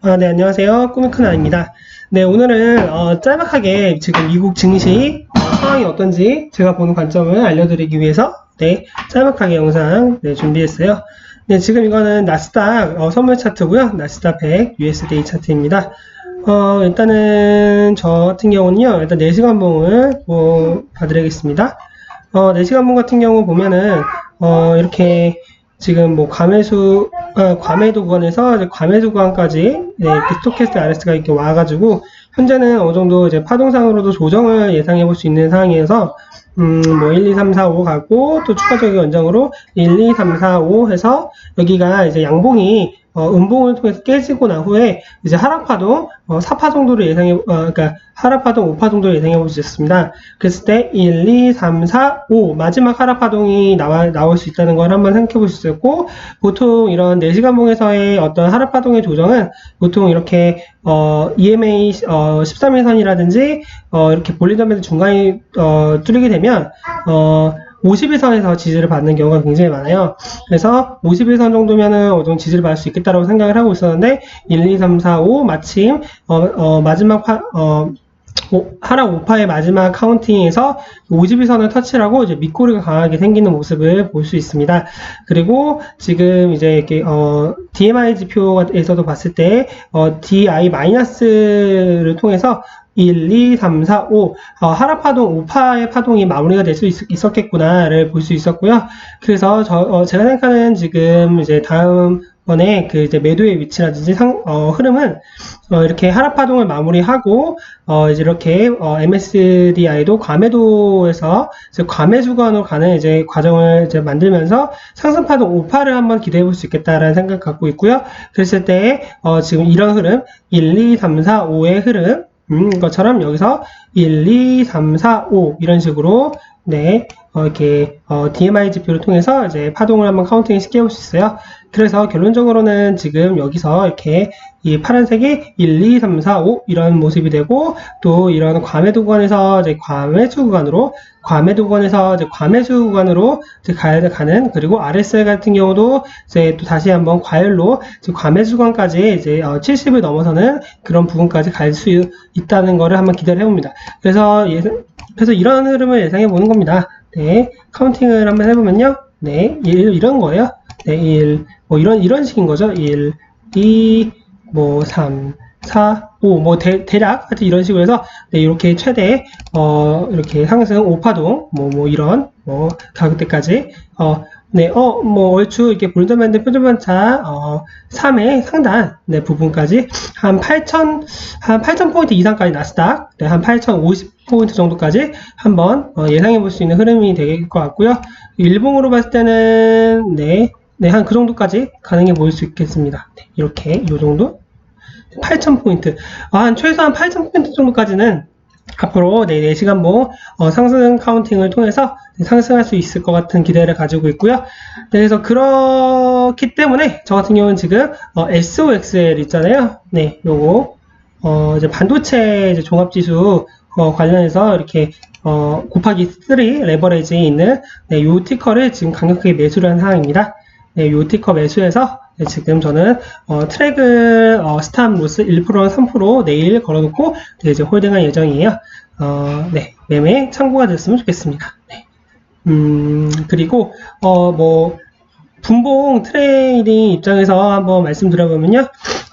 아, 네, 안녕하세요. 꿈이 큰 아입니다. 네, 오늘은 어, 짤막하게 지금 미국 증시 어, 상황이 어떤지 제가 보는 관점을 알려드리기 위해서 네, 짤막하게 영상 네, 준비했어요. 네, 지금 이거는 나스닥 어, 선물 차트고요. 나스닥 100 USD 차트입니다. 어, 일단은 저 같은 경우는요. 일단 4시간 봉을 뭐, 봐드리겠습니다. 어, 4시간 봉 같은 경우 보면은 어, 이렇게 지금 뭐 과매수 어, 과매도 구간에서 과매수 구간까지 네, 스토캐스트 RS가 이렇게 와가지고 현재는 어느 정도 이제 파동상으로도 조정을 예상해 볼 수 있는 상황이어서 음, 뭐 1, 2, 3, 4, 5 가고 또 추가적인 원정으로 1, 2, 3, 4, 5 해서 여기가 이제 양봉이 어, 음봉을 통해서 깨지고 난 후에 이제 하락파동 어, 4파 정도를 예상해 어, 그러니까 하락파동 5파 정도를 예상해 있습니다. 그랬을 때 1, 2, 3, 4, 5 마지막 하락파동이 나와 나올 수 있다는 걸 한번 생각해 볼 수 있고 보통 이런 4시간 봉에서의 어떤 하락파동의 조정은 보통 이렇게 어, EMA 어, 13일선이라든지 어, 이렇게 볼리덤에서 중간이 어, 뚫리게 되면 어, 51선에서 지지를 받는 경우가 굉장히 많아요. 그래서 51선 정도면은 어느 정도 지지를 받을 수 있겠다라고 생각을 하고 있었는데 1, 2, 3, 4, 5 마침 어, 어, 마지막 파, 어, 오- 하락 5파의 마지막 카운팅에서 51선을 터치를 하고 이제 밑꼬리가 강하게 생기는 모습을 볼 수 있습니다. 그리고 지금 이제 이렇게 어, DMI 지표에서도 봤을 때 어, DI 마이너스를 통해서 1, 2, 3, 4, 5 어, 하락 파동 5파의 파동이 마무리가 될 수 있었겠구나를 볼 수 있었고요. 그래서 저, 어, 제가 생각하는 지금 이제 다음 번에 그 이제 매도의 위치라든지 상, 어, 흐름은 어, 이렇게 하락 파동을 마무리하고 어, 이제 이렇게 어, MSDI도 과매도에서 이제 과매수관으로 가는 이제 과정을 이제 만들면서 상승 파동 5파를 한번 기대해 볼 수 있겠다라는 생각 갖고 있고요. 그랬을 때 어, 지금 이런 흐름 1, 2, 3, 4, 5의 흐름 음, 것처럼 여기서 1, 2, 3, 4, 5 이런 식으로 네 어, 이렇게 어, DMI 지표를 통해서 이제 파동을 한번 카운팅 시켜볼 수 있어요. 그래서 결론적으로는 지금 여기서 이렇게 이 파란색이 1, 2, 3, 4, 5 이런 모습이 되고 또 이런 과매도 구간에서 이제 과매수 구간으로 과매도 구간에서 이제 과매수 구간으로 이제 가야 가는 그리고 RSI 같은 경우도 이제 또 다시 한번 과열로 과매수 구간까지 이제 어, 70을 넘어서는 그런 부분까지 갈 수 있다는 거를 한번 기대를 해봅니다. 그래서 예, 그래서 이런 흐름을 예상해 보는 겁니다. 네, 카운팅을 한번 해보면요. 네, 1, 이런 거예요. 네, 1, 뭐 이런, 이런 식인 거죠. 1, 2, 뭐 3, 4, 5, 뭐 대, 대략 하여튼 이런 식으로 해서 네, 이렇게 최대 어 이렇게 상승 5파동 뭐 뭐 이런 뭐 가격대까지 어 네, 어, 뭐, 얼추, 이렇게 볼드밴드 표준반차, 어, 3의 상단, 네, 부분까지, 한 8,000, 한 8,000포인트 이상까지 나스닥, 네, 한 8,050포인트 정도까지 한번, 어, 예상해 볼 수 있는 흐름이 될 것 같고요. 일봉으로 봤을 때는, 네, 네, 한 그 정도까지 가능해 보일 수 있겠습니다. 네, 이렇게, 이 정도? 8,000포인트. 아, 한 최소한 8,000포인트 정도까지는 앞으로 네, 4시간 뭐 어, 상승 카운팅을 통해서 상승할 수 있을 것 같은 기대를 가지고 있고요. 네, 그래서 그렇기 때문에 저 같은 경우는 지금 어, SOXL 있잖아요. 네, 요거 어, 이제 반도체 이제 종합지수 어, 관련해서 이렇게 어, 곱하기 3 레버레지에 있는 네, 요 티커를 지금 강력하게 매수를 한 상황입니다. 네, 요 티커 매수해서 네, 지금 저는 어, 트랙을 어, 스탑 로스 1% 3% 내일 걸어놓고 네, 이제 홀딩할 예정이에요. 어, 네, 매매 참고가 됐으면 좋겠습니다. 네. 음, 그리고 어, 뭐 분봉 트레이딩 입장에서 한번 말씀드려보면요.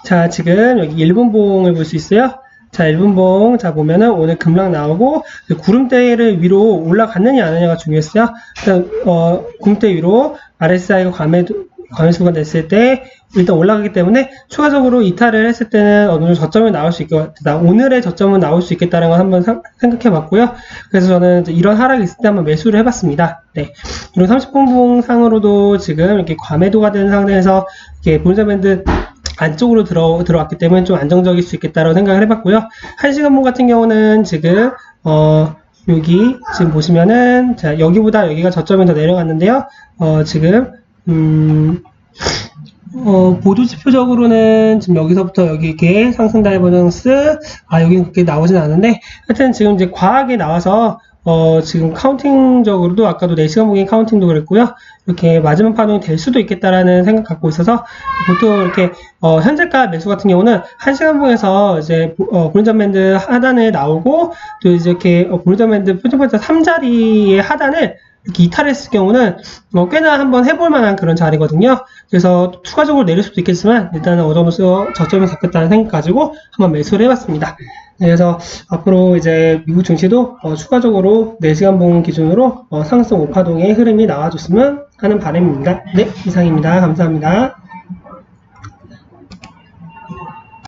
자, 지금 여기 1분봉을 볼 수 있어요. 자, 1분봉. 자, 보면은 오늘 급락 나오고, 그 구름대를 위로 올라갔느냐, 안 하느냐가 중요했어요. 일단, 어, 구름대 위로 RSI가 과매 도, 과매수가 됐을 때, 일단 올라가기 때문에, 추가적으로 이탈을 했을 때는 어느 정도 저점이 나올 수 있겠다. 오늘의 저점은 나올 수 있겠다는 걸 한번 상- 생각해 봤고요. 그래서 저는 이런 하락이 있을 때 한번 매수를 해봤습니다. 네. 이런 30분봉 상으로도 지금 이렇게 과매도가 된 상태에서, 이렇게 본자밴드 안쪽으로 들어, 들어왔기 때문에 좀 안정적일 수 있겠다라고 생각을 해봤고요. 한시간봉 같은 경우는 지금, 어, 여기, 지금 보시면은, 자, 여기보다 여기가 저점이 더 내려갔는데요. 어, 지금, 음, 어, 보조 지표적으로는 지금 여기서부터 여기 이렇게 상승 다이버전스, 아, 여기는 그렇게 나오진 않은데, 하여튼 지금 이제 과하게 나와서, 어, 지금 카운팅적으로도 아까도 4시간 봉인 카운팅도 그랬고요. 이렇게 마지막 파동이 될 수도 있겠다라는 생각 갖고 있어서 보통 이렇게 어, 현재가 매수 같은 경우는 1시간 봉에서 이제 어, 볼린저 밴드 하단에 나오고 또 이제 이렇게 어, 볼린저 밴드 표준판자 3자리의 하단을 이렇게 이탈했을 경우는 어, 꽤나 한번 해볼 만한 그런 자리거든요. 그래서 추가적으로 내릴 수도 있겠지만 일단은 어느 정도 저점을 잡겠다는 생각 가지고 한번 매수를 해봤습니다. 네, 그래서 앞으로 이제 미국 증시도 어, 추가적으로 4시간 봉 기준으로 어, 상승 5파동의 흐름이 나와줬으면 하는 바람입니다. 네, 이상입니다. 감사합니다.